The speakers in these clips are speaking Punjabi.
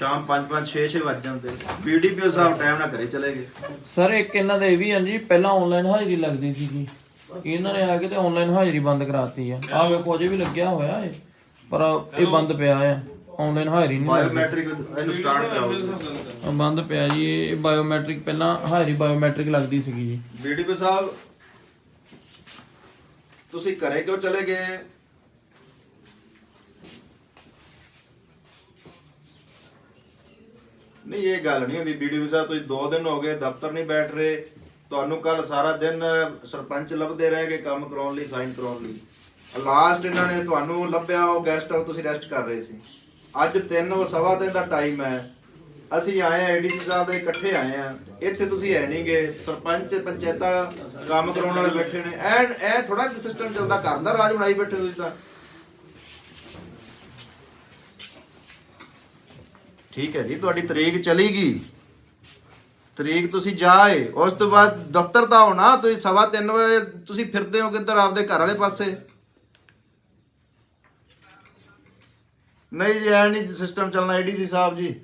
ਸ਼ਾਮ 5 5 6 6 ਵੱਜ ਜਾਂਦੇ। ਬੀਡੀਪੀਓ ਸਾਹਿਬ ਟਾਈਮ ਨਾਲ ਘਰੇ ਚਲੇ ਗਏ। ਸਰ ਇੱਕ ਇਹਨਾਂ ਦਾ ਇਹ ਵੀ ਹੈ ਜੀ ਪਹਿਲਾਂ ਆਨਲਾਈਨ ਹਾਜ਼ਰੀ ਲੱਗਦੀ ਸੀਗੀ ਇਹਨਾਂ ਨੇ ਆ ਕੇ ਤੇ ਆਨਲਾਈਨ ਹਾਜ਼ਰੀ ਬੰਦ ਕਰਾਤੀ ਆ। ਆ ਵੇਖੋ ਅਜੇ ਵੀ ਲੱਗਿਆ ਹੋਇਆ ਏ ਪਰ ਇਹ ਬੰਦ ਪਿਆ ਆ। ਆਨਲਾਈਨ ਹਾਜ਼ਰੀ ਨਹੀਂ ਬਾਇਓਮੈਟ੍ਰਿਕ ਇਹਨੂੰ ਸਟਾਰਟ ਕਰਾਓ। ਬੰਦ ਪਿਆ ਜੀ ਇਹ ਬਾਇਓਮੈਟ੍ਰਿਕ ਪਹਿਲਾਂ ਹਾਜ਼ਰੀ ਬਾਇਓਮੈਟ੍ਰਿਕ ਲੱਗਦੀ ਸੀਗੀ ਜੀ। ਬੀਡੀਪੀਓ ਸਾਹਿਬ ਤੁਸੀਂ ਘਰੇ ਕਿਉਂ ਚਲੇ ਗਏ? ਨਹੀਂ, ਇਹ ਗੱਲ ਨਹੀਂ ਹੁੰਦੀ। ਬੀਡੀਪੀਓ ਸਾਹਿਬ, ਤੁਸੀਂ 2 ਦਿਨ ਹੋ ਗਏ ਦਫ਼ਤਰ ਨਹੀਂ ਬੈਠ ਰਹੇ। ਤੁਹਾਨੂੰ ਕੱਲ ਸਾਰਾ ਦਿਨ ਸਰਪੰਚ ਲੱਭਦੇ ਰਹੇ ਗਏ ਕੰਮ ਕਰਾਉਣ ਲਈ, ਸਾਈਨ ਕਰਾਉਣ ਲਈ। ਲਾਸਟ ਇਹਨਾਂ ਨੇ ਤੁਹਾਨੂੰ ਲੱਭਿਆ, ਉਹ ਗੈਸਟ ਹਾਊਸ ਤੁਸੀਂ ਰੈਸਟ ਕਰ ਰਹੇ ਸੀ। ਅੱਜ 3 ਵਜੇ ਸਵਾ ਦਿਨ ਦਾ ਟਾਈਮ ਹੈ। ਅਸੀਂ ਆਏ ਆ ਏਡੀਸੀ ਸਾਹਿਬ ਦੇ ਇਕੱਠੇ ਆਏ ਆ ਇੱਥੇ ਤੁਸੀਂ ਹੈ ਨਹੀਂ ਗਏ ਸਰਪੰਚ, ਪੰਚਾਇਤਾਂ, ਕੰਮ ਕਰਾਉਣ ਵਾਲੇ ਬੈਠੇ ਨੇ। ਐ ਐ ਥੋੜਾ ਸਿਸਟਮ ਚੱਲਦਾ। ਘਰ ਦਾ ਰਾਜ ਬਣਾਈ ਬੈਠੇ ਤੁਸੀਂ ਤਾਂ। ਠੀਕ ਹੈ ਜੀ ਤੁਹਾਡੀ ਤਰੀਕ ਚਲੀ ਗਈ। ਤਰੀਕ ਤੁਸੀਂ ਜਾਏ ਉਸ ਤੋਂ ਬਾਅਦ ਦਫ਼ਤਰ ਤਾਂ ਹੋਣਾ ਤੁਸੀਂ ਸਵਾ ਤਿੰਨ ਵਜੇ ਤੁਸੀਂ ਫਿਰਦੇ ਹੋ ਕਿੱਧਰ ਆਪਦੇ ਘਰ ਵਾਲੇ ਪਾਸੇ? ਨਹੀਂ ਜੀ ਐ ਨਹੀਂ ਸਿਸਟਮ ਚੱਲਣਾ ਏਡੀਸੀ ਸਾਹਿਬ ਜੀ।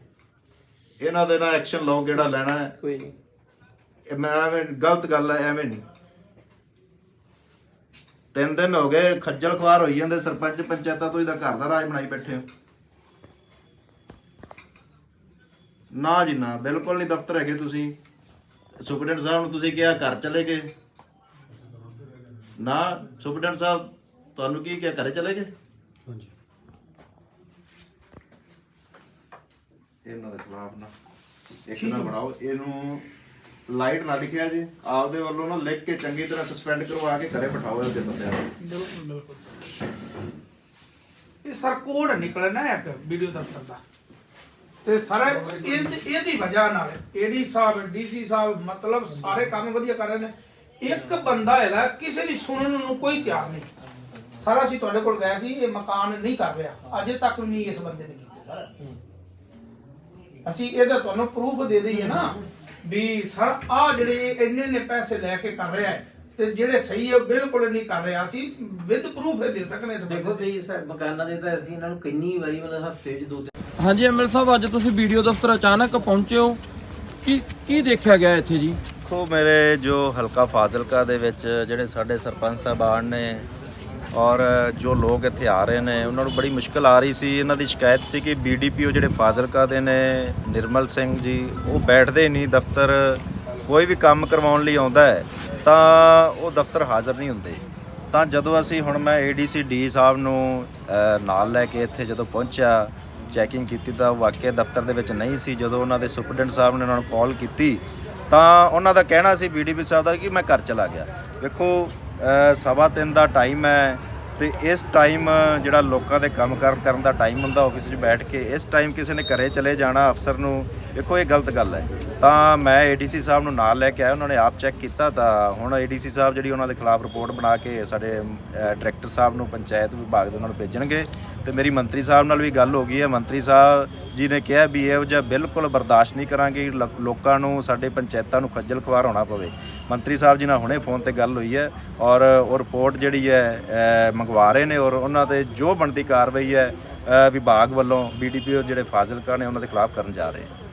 ਇਹਨਾਂ ਦੇ ਨਾਲ ਐਕਸ਼ਨ ਲਓ ਕਿਹੜਾ ਲੈਣਾ ਹੈ। ਕੋਈ ਨਹੀਂ। ਇਹ ਮੈਂ ਐਵੇਂ ਗਲਤ ਗੱਲ ਹੈ ਐਵੇਂ ਨਹੀਂ। ਤਿੰਨ ਦਿਨ ਹੋ ਗਏ ਖੱਜਲ ਖਵਾਰ ਹੋਈ ਜਾਂਦੇ ਸਰਪੰਚ ਪੰਚਾਇਤਾਂ ਤੋਂ ਇਹਦਾ ਘਰ ਦਾ ਰਾਜ ਬਣਾਈ ਬੈਠੇ ਹੋ। ਨਾ ਜੀ ਨਾ ਬਿਲਕੁਲ ਨਹੀਂ ਦਫ਼ਤਰ ਹੈਗੇ ਤੁਸੀਂ। ਸੁਪਰਡੈਂਟ ਸਾਹਿਬ ਨੂੰ ਤੁਸੀਂ ਕਿਹਾ ਘਰ ਚਲੇ ਗਏ। ਨਾ ਸੁਪਰਡੈਂਟ ਸਾਹਿਬ ਤੁਹਾਨੂੰ ਕੀ ਕਿਹਾ ਘਰੇ ਚਲੇ ਗਏ? ਹਾਂਜੀ। ਇਹਨਾਂ ਦੇ ਖਿਲਾਫ ਨਾ ਇੱਕ ਨਾ ਬਣਾਓ। ਇਹਨੂੰ ਲਾਈਟ ਨਾ ਲਿਖਿਆ ਜੀ ਆਪਦੇ ਵੱਲੋਂ ਨਾ ਲਿਖ ਕੇ ਚੰਗੀ ਤਰ੍ਹਾਂ ਸਸਪੈਂਡ ਕਰਵਾ ਕੇ ਘਰੇ ਬਿਠਾਓ ਇਹਦੇ ਬੰਦਿਆਂ ਨੂੰ। ਬਿਲਕੁਲ ਬਿਲਕੁਲ। ਇਹ ਸਰ ਕੋਡ ਨਿਕਲਣਾ ਇੱਕ ਵੀਡੀਓ ਦਫ਼ਤਰ ਦਾ। ਤੇ ਸਾਰਾ ਇਹ ਇਹਦੀ ਵਜ੍ਹਾ ਨਾਲ ਏਡੀ ਸਾਹਿਬ ਡੀਸੀ ਸਾਹਿਬ ਮਤਲਬ ਸਾਰੇ ਕੰਮ ਵਧੀਆ ਕਰ ਰਹੇ ਨੇ। ਇੱਕ ਬੰਦਾ ਹੈਗਾ ਕਿਸੇ ਦੀ ਸੁਣਨ ਨੂੰ ਕੋਈ ਤਿਆਰ ਨਹੀਂ। ਸਾਰਾ ਅਸੀਂ ਤੁਹਾਡੇ ਕੋਲ ਗਏ ਸੀ ਇਹ ਮਕਾਨ ਨਹੀਂ ਕਰ ਰਿਹਾ। ਅਜੇ ਤੱਕ ਵੀ ਨਹੀਂ ਇਸ ਬੰਦੇ ਨੇ ਕੀਤੇ ਸਰ। ਅਸੀਂ ਇਹਦਾ ਤੁਹਾਨੂੰ ਪ੍ਰੂਫ ਦੇ ਦਈਏ ਨਾ ਵੀ ਸਰ ਆ ਜਿਹੜੇ ਇੰਨੇ ਨੇ ਪੈਸੇ ਲੈ ਕੇ ਕਰ ਰਿਹਾ ਹੈ ਤੇ ਜਿਹੜੇ ਸਹੀ ਹੈ ਬਿਲਕੁਲ ਨਹੀਂ ਕਰ ਰਿਹਾ। ਅਸੀਂ ਵਿਦ ਪ੍ਰੂਫ ਦੇ ਸਕਨੇ ਇਸ ਦੇਖੋ ਵੀ ਸਾ- ਮਕਾਨਾਂ ਦੇ ਤਾਂ ਅਸੀਂ ਇਹਨਾਂ ਨੂੰ ਕਿੰਨੀ ਵਾਰੀ ਮਤਲਬ ਹਫ਼ਤੇ ਵਿੱਚ ਦੋ ਤਿੰਨ ਹਾਂਜੀ ਐਮਐਲ ਸਾਹਿਬ, ਅੱਜ ਤੁਸੀਂ ਵੀਡੀਓ ਦਫ਼ਤਰ ਅਚਾਨਕ ਪਹੁੰਚੇ ਹੋ। ਕੀ ਕੀ ਦੇਖਿਆ ਗਿਆ ਇੱਥੇ ਜੀ? ਦੇਖੋ, ਮੇਰੇ ਜੋ ਹਲਕਾ ਫਾਜ਼ਿਲਕਾ ਦੇ ਵਿੱਚ ਜਿਹੜੇ ਸਾਡੇ ਸਰਪੰਚ ਸਾਹਿਬਾਨ ਨੇ ਔਰ ਜੋ ਲੋਕ ਇੱਥੇ ਆ ਰਹੇ ਨੇ, ਉਹਨਾਂ ਨੂੰ ਬੜੀ ਮੁਸ਼ਕਲ ਆ ਰਹੀ ਸੀ। ਇਹਨਾਂ ਦੀ ਸ਼ਿਕਾਇਤ ਸੀ ਕਿ ਬੀਡੀਪੀਓ ਜਿਹੜੇ ਫਾਜ਼ਿਲਕਾ ਦੇ ਨੇ, ਨਿਰਮਲ ਸਿੰਘ ਜੀ, ਉਹ ਬੈਠਦੇ ਨਹੀਂ, ਦਫ਼ਤਰ ਕੋਈ ਵੀ ਕੰਮ ਕਰਵਾਉਣ ਲਈ ਆਉਂਦਾ ਹੈ, ਤਾਂ ਉਹ ਦਫ਼ਤਰ ਹਾਜ਼ਰ ਨਹੀਂ ਹੁੰਦੇ। ਤਾਂ ਜਦੋਂ ਅਸੀਂ ਹੁਣ ਮੈਂ ਏਡੀਸੀ ਡੀ ਸਾਹਿਬ ਨੂੰ ਨਾਲ ਲੈ ਕੇ ਇੱਥੇ ਜਦੋਂ ਪਹੁੰਚਿਆ ਚੈਕਿੰਗ ਕੀਤੀ ਤਾਂ ਵਾਕਿਆ ਦਫ਼ਤਰ ਦੇ ਵਿੱਚ ਨਹੀਂ ਸੀ। ਜਦੋਂ ਉਹਨਾਂ ਦੇ ਸੁਪਰਡੈਂਟ ਸਾਹਿਬ ਨੇ ਉਹਨਾਂ ਨੂੰ ਕਾਲ ਕੀਤੀ, ਤਾਂ ਉਹਨਾਂ ਦਾ ਕਹਿਣਾ ਸੀ ਬੀਡੀਪੀ ਸਾਹਿਬ ਦਾ ਕਿ ਮੈਂ ਘਰ ਚਲਾ ਗਿਆ। ਵੇਖੋ ਸਵਾ ਤਿੰਨ ਦਾ ਟਾਈਮ ਹੈ ਤੇ ਇਸ ਟਾਈਮ ਜਿਹੜਾ ਲੋਕਾਂ ਦੇ ਕੰਮ ਕਾਰ ਕਰਨ ਦਾ ਟਾਈਮ ਹੁੰਦਾ ਆਫਿਸ 'ਚ ਬੈਠ ਕੇ, ਇਸ ਟਾਈਮ ਕਿਸੇ ਨੇ ਘਰੇ ਚਲੇ ਜਾਣਾ ਅਫਸਰ ਨੂੰ ਦੇਖੋ ਇਹ ਗਲਤ ਗੱਲ ਹੈ। ਤਾਂ ਮੈਂ ਏਡੀਸੀ ਸਾਹਿਬ ਨੂੰ ਨਾਲ ਲੈ ਕੇ ਆਇਆ, ਉਹਨਾਂ ਨੇ ਆਪ ਚੈੱਕ ਕੀਤਾ ਤਾਂ ਹੁਣ ਏਡੀਸੀ ਸਾਹਿਬ ਜਿਹੜੀ ਉਹਨਾਂ ਦੇ ਖਿਲਾਫ ਰਿਪੋਰਟ ਬਣਾ ਕੇ ਸਾਡੇ ਡਾਇਰੈਕਟਰ ਸਾਹਿਬ ਨੂੰ ਪੰਚਾਇਤ ਵਿਭਾਗ ਦੇ ਉਹਨਾਂ ਨੂੰ ਭੇਜਣਗੇ। ਤੇ ਮੇਰੀ ਮੰਤਰੀ ਸਾਹਿਬ ਨਾਲ ਵੀ ਗੱਲ ਹੋ ਗਈ ਹੈ। ਮੰਤਰੀ ਸਾਹਿਬ ਜੀ ਨੇ ਕਿਹਾ ਵੀ ਇਹੋ ਜਿਹਾ ਬਿਲਕੁਲ ਬਰਦਾਸ਼ਤ ਨਹੀਂ ਕਰਾਂਗੇ। ਲ- ਲੋਕਾਂ ਨੂੰ, ਸਾਡੇ ਪੰਚਾਇਤਾਂ ਨੂੰ ਖੱਜਲ ਖਵਾਰ ਹੋਣਾ ਪਵੇ। ਮੰਤਰੀ ਸਾਹਿਬ ਜੀ ਨਾਲ ਹੁਣੇ ਫੋਨ ਤੇ ਗੱਲ ਹੋਈ ਹੈ ਔਰ ਉਹ ਰਿਪੋਰਟ ਜਿਹੜੀ ਹੈ ਮੰਗਵਾ ਰਹੇ ਨੇ ਔਰ ਉਹਨਾਂ ਤੇ ਜੋ ਬਣਦੀ ਕਾਰਵਾਈ ਹੈ ਵਿਭਾਗ ਵੱਲੋਂ ਬੀਡੀਪੀਓ ਜਿਹੜੇ ਫਾਜ਼ਿਲਕਾ ਨੇ ਉਹਨਾਂ ਦੇ ਖਿਲਾਫ ਕਰਨ ਜਾ ਰਹੇ ਹੈ